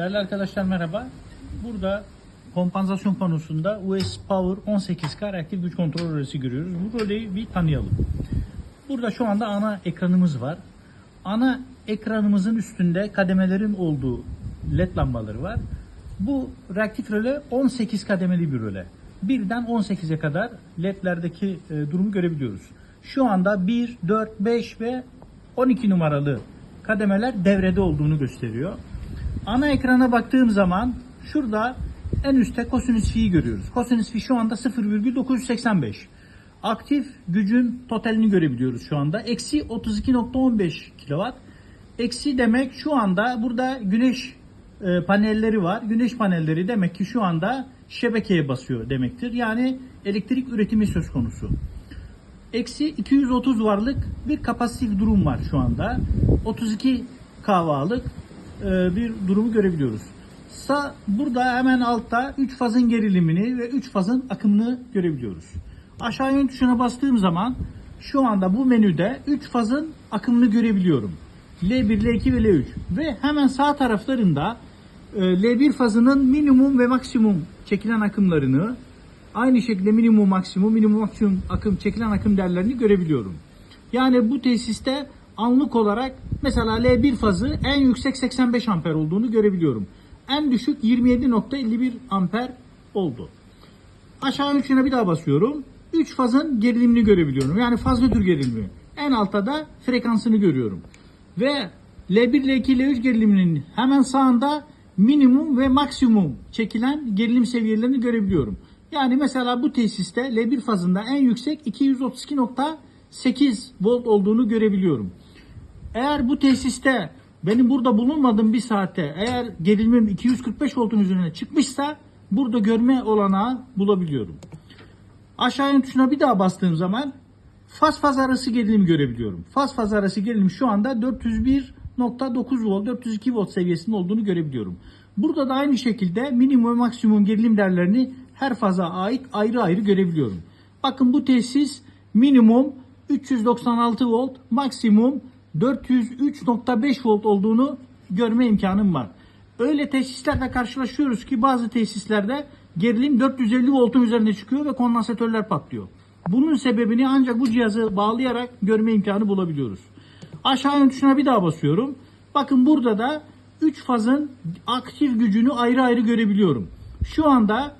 Değerli arkadaşlar merhaba. Burada kompansasyon panosunda US Power 18K reaktif güç kontrol rölesi görüyoruz. Bu röleyi bir tanıyalım. Burada şu anda ana ekranımız var. Ana ekranımızın üstünde kademelerin olduğu led lambaları var. Bu reaktif röle 18 kademeli bir röle. Birden 18'e kadar ledlerdeki e, durumu görebiliyoruz. Şu anda 1, 4, 5 ve 12 numaralı kademeler devrede olduğunu gösteriyor. Ana ekrana baktığım zaman şurada en üstte kosinüs fi'yi görüyoruz. Kosinüs fi şu anda 0,985. Aktif gücün totalini görebiliyoruz şu anda. Eksi 32.15 kW. Eksi demek şu anda burada güneş e, panelleri var. Güneş panelleri demek ki şu anda şebekeye basıyor demektir. Yani elektrik üretimi söz konusu. Eksi 230 varlık bir kapasitif durum var şu anda. 32 kahvalık bir durumu görebiliyoruz. Sa burada hemen altta 3 fazın gerilimini ve 3 fazın akımını görebiliyoruz. Aşağı yön tuşuna bastığım zaman şu anda bu menüde 3 fazın akımını görebiliyorum. L1, L2 ve L3 ve hemen sağ taraflarında e, L1 fazının minimum ve maksimum çekilen akımlarını aynı şekilde minimum maksimum minimum maksimum akım çekilen akım değerlerini görebiliyorum. Yani bu tesiste anlık olarak mesela L1 fazı en yüksek 85 amper olduğunu görebiliyorum. En düşük 27.51 amper oldu. Aşağı üçüne bir daha basıyorum. 3 fazın gerilimini görebiliyorum. Yani faz nötr gerilimi. En altta da frekansını görüyorum. Ve L1, L2, L3 geriliminin hemen sağında minimum ve maksimum çekilen gerilim seviyelerini görebiliyorum. Yani mesela bu tesiste L1 fazında en yüksek 232.8 volt olduğunu görebiliyorum. Eğer bu tesiste benim burada bulunmadığım bir saatte eğer gerilimim 245 voltun üzerine çıkmışsa burada görme olanağı bulabiliyorum. Aşağı yön tuşuna bir daha bastığım zaman faz faz arası gerilim görebiliyorum. Faz faz arası gerilim şu anda 401.9 volt, 402 volt seviyesinde olduğunu görebiliyorum. Burada da aynı şekilde minimum ve maksimum gerilim değerlerini her faza ait ayrı ayrı görebiliyorum. Bakın bu tesis minimum 396 volt, maksimum 403.5 volt olduğunu görme imkanım var. Öyle tesislerle karşılaşıyoruz ki bazı tesislerde gerilim 450 voltun üzerine çıkıyor ve kondansatörler patlıyor. Bunun sebebini ancak bu cihazı bağlayarak görme imkanı bulabiliyoruz. Aşağı yön tuşuna bir daha basıyorum. Bakın burada da 3 fazın aktif gücünü ayrı ayrı görebiliyorum. Şu anda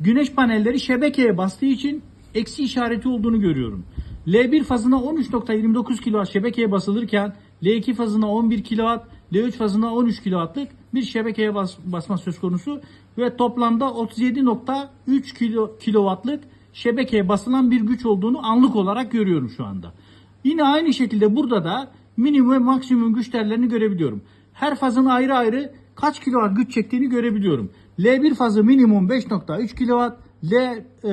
güneş panelleri şebekeye bastığı için eksi işareti olduğunu görüyorum. L1 fazına 13.29 kW şebekeye basılırken L2 fazına 11 kW, L3 fazına 13 kW'lık bir şebekeye bas, basma söz konusu ve toplamda 37.3 kilo, kW'lık şebekeye basılan bir güç olduğunu anlık olarak görüyorum şu anda. Yine aynı şekilde burada da minimum ve maksimum güç değerlerini görebiliyorum. Her fazın ayrı ayrı kaç kilowatt güç çektiğini görebiliyorum. L1 fazı minimum 5.3 kW, L e,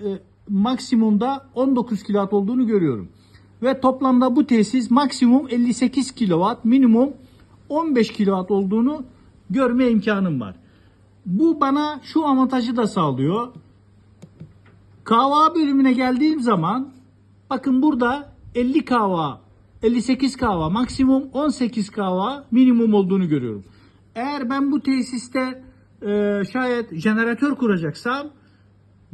e, maksimumda 19 kW olduğunu görüyorum. Ve toplamda bu tesis maksimum 58 kW, minimum 15 kW olduğunu görme imkanım var. Bu bana şu avantajı da sağlıyor. KVA bölümüne geldiğim zaman bakın burada 50 KVA, 58 KVA, maksimum 18 KVA minimum olduğunu görüyorum. Eğer ben bu tesiste e, şayet jeneratör kuracaksam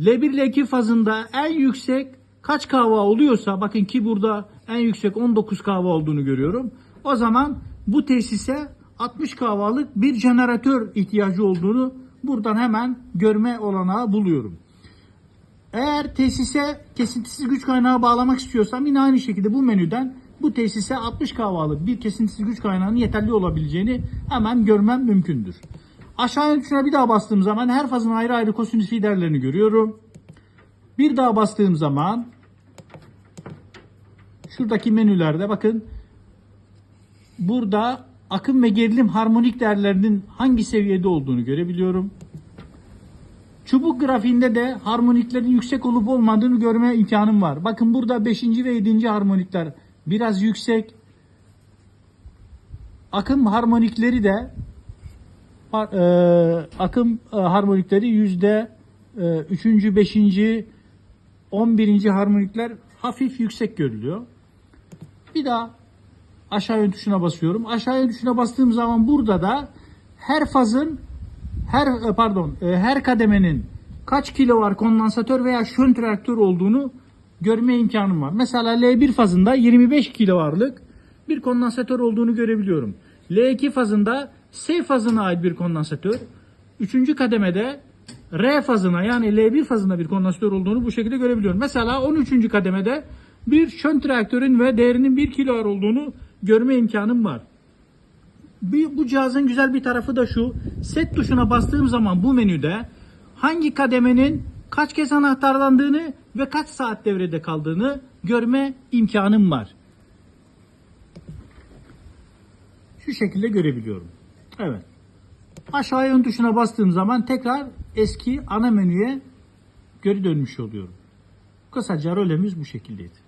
L1 L2 fazında en yüksek kaç kahva oluyorsa bakın ki burada en yüksek 19 kahva olduğunu görüyorum. O zaman bu tesise 60 kahvalık bir jeneratör ihtiyacı olduğunu buradan hemen görme olanağı buluyorum. Eğer tesise kesintisiz güç kaynağı bağlamak istiyorsam yine aynı şekilde bu menüden bu tesise 60 kahvalık bir kesintisiz güç kaynağının yeterli olabileceğini hemen görmem mümkündür. Aşağıya tuşuna bir daha bastığım zaman her fazın ayrı ayrı kosinüs fi değerlerini görüyorum. Bir daha bastığım zaman şuradaki menülerde bakın burada akım ve gerilim harmonik değerlerinin hangi seviyede olduğunu görebiliyorum. Çubuk grafiğinde de harmoniklerin yüksek olup olmadığını görme imkanım var. Bakın burada 5. ve 7. harmonikler biraz yüksek. Akım harmonikleri de akım e, harmonikleri yüzde e, üçüncü, beşinci, on birinci harmonikler hafif yüksek görülüyor. Bir daha aşağı yön tuşuna basıyorum. Aşağı yön tuşuna bastığım zaman burada da her fazın her e, pardon e, her kademenin kaç kilovar kondansatör veya şönт reaktör olduğunu görme imkanım var. Mesela L1 fazında 25 kilovarlık bir kondansatör olduğunu görebiliyorum. L2 fazında S fazına ait bir kondansatör. Üçüncü kademede R fazına yani L1 fazında bir kondansatör olduğunu bu şekilde görebiliyorum. Mesela 13. kademede bir şönt reaktörün ve değerinin 1 kilovar olduğunu görme imkanım var. Bir, bu cihazın güzel bir tarafı da şu. Set tuşuna bastığım zaman bu menüde hangi kademenin kaç kez anahtarlandığını ve kaç saat devrede kaldığını görme imkanım var. Şu şekilde görebiliyorum. Evet. Aşağıya ön tuşuna bastığım zaman tekrar eski ana menüye geri dönmüş oluyorum. Kısaca rolemiz bu şekildeydi.